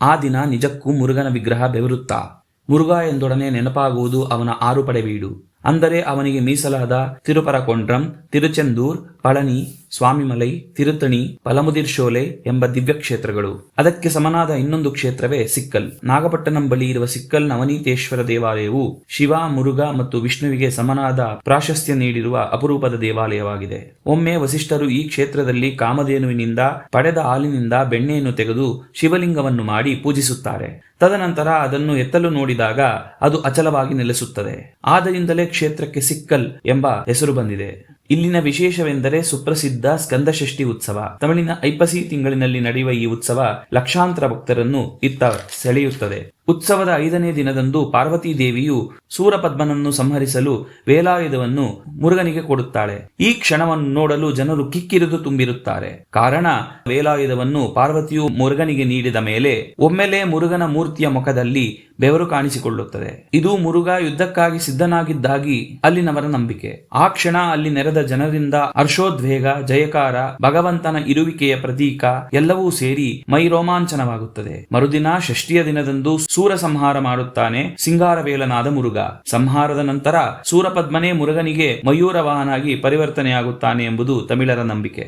ಆ ದಿನ ನಿಜಕ್ಕೂ ಮುರುಗನ ವಿಗ್ರಹ ಬೆವರುತ್ತಾ ಮುರುಘ ಎಂದೊಡನೆ ನೆನಪಾಗುವುದು ಅವನ ಆರು ಪಡೆ ಬೀಡು. ಅಂದರೆ ಅವನಿಗೆ ಮೀಸಲಾದ ತಿರುಪರಕೊಂಡ್ರಂ ತಿರುಚೆಂದೂರ್, ಪಳನಿ, ಸ್ವಾಮಿಮಲೈ, ತಿರುತಣಿ, ಪಲಮುದಿರ್ ಶೋಲೆ ಎಂಬ ದಿವ್ಯ ಕ್ಷೇತ್ರಗಳು. ಅದಕ್ಕೆ ಸಮನಾದ ಇನ್ನೊಂದು ಕ್ಷೇತ್ರವೇ ಸಿಕ್ಕಲ್. ನಾಗಪಟ್ಟಣಂ ಬಳಿ ಇರುವ ಸಿಕ್ಕಲ್ ನವನೀತೇಶ್ವರ ದೇವಾಲಯವು ಶಿವ, ಮುರುಘ ಮತ್ತು ವಿಷ್ಣುವಿಗೆ ಸಮನಾದ ಪ್ರಾಶಸ್ತ್ಯ ನೀಡಿರುವ ಅಪರೂಪದ ದೇವಾಲಯವಾಗಿದೆ. ಒಮ್ಮೆ ವಸಿಷ್ಠರು ಈ ಕ್ಷೇತ್ರದಲ್ಲಿ ಕಾಮಧೇನುವಿನಿಂದ, ಪಡೆದ ಹಾಲಿನಿಂದ ಬೆಣ್ಣೆಯನ್ನು ತೆಗೆದು ಶಿವಲಿಂಗವನ್ನು ಮಾಡಿ ಪೂಜಿಸುತ್ತಾರೆ. ತದನಂತರ ಅದನ್ನು ಎತ್ತಲು ನೋಡಿದಾಗ ಅದು ಅಚಲವಾಗಿ ನೆಲೆಸುತ್ತದೆ. ಆದ್ದರಿಂದಲೇ ಕ್ಷೇತ್ರಕ್ಕೆ ಸಿಕ್ಕಲ್ ಎಂಬ ಹೆಸರು ಬಂದಿದೆ. ಇಲ್ಲಿನ ವಿಶೇಷವೆಂದರೆ ಸುಪ್ರಸಿದ್ಧ ಸ್ಕಂದಷಷ್ಠಿ ಉತ್ಸವ. ತಮಿಳಿನ ಐಪಸಿ ತಿಂಗಳಿನಲ್ಲಿ ನಡೆಯುವ ಈ ಉತ್ಸವ ಲಕ್ಷಾಂತರ ಭಕ್ತರನ್ನು ಇತ್ತ ಸೆಳೆಯುತ್ತದೆ. ಉತ್ಸವದ ಐದನೇ ದಿನದಂದು ಪಾರ್ವತಿ ದೇವಿಯು ಸೂರಪದ್ಮನನ್ನು ಸಂಹರಿಸಲು ವೇಲಾಯುಧವನ್ನು ಮುರುಗನಿಗೆ ಕೊಡುತ್ತಾಳೆ. ಈ ಕ್ಷಣವನ್ನು ನೋಡಲು ಜನರು ಕಿಕ್ಕಿರಿದು ತುಂಬಿರುತ್ತಾರೆ. ಕಾರಣ, ವೇಲಾಯುಧವನ್ನು ಪಾರ್ವತಿಯು ಮುರುಗನಿಗೆ ನೀಡಿದ ಮೇಲೆ ಒಮ್ಮೆಲೆ ಮುರುಗನ ಮೂರ್ತಿಯ ಮುಖದಲ್ಲಿ ಬೆವರು ಕಾಣಿಸಿಕೊಳ್ಳುತ್ತದೆ. ಇದು ಮುರುಗ ಯುದ್ಧಕ್ಕಾಗಿ ಸಿದ್ಧನಾಗಿದ್ದಾಗಿ ಅಲ್ಲಿನವರ ನಂಬಿಕೆ. ಆ ಕ್ಷಣ ಅಲ್ಲಿ ನೆರೆದ ಜನರಿಂದ ಹರ್ಷೋದ್ವೇಗ, ಜಯಕಾರ, ಭಗವಂತನ ಇರುವಿಕೆಯ ಪ್ರತೀಕ ಎಲ್ಲವೂ ಸೇರಿ ಮೈ ರೋಮಾಂಚನವಾಗುತ್ತದೆ ಮರುದಿನ ಷಷ್ಠಿಯ ದಿನದಂದು ಸೂರ ಸಂಹಾರ ಮಾಡುತ್ತಾನೆ ಸಿಂಗಾರವೇಲನಾದ ಮುರುಗ. ಸಂಹಾರದ ನಂತರ ಸೂರಪದ್ಮನೇ ಮುರುಗನಿಗೆ ಮಯೂರ ವಾಹನಾಗಿ ಪರಿವರ್ತನೆಯಾಗುತ್ತಾನೆ ಎಂಬುದು ತಮಿಳರ ನಂಬಿಕೆ.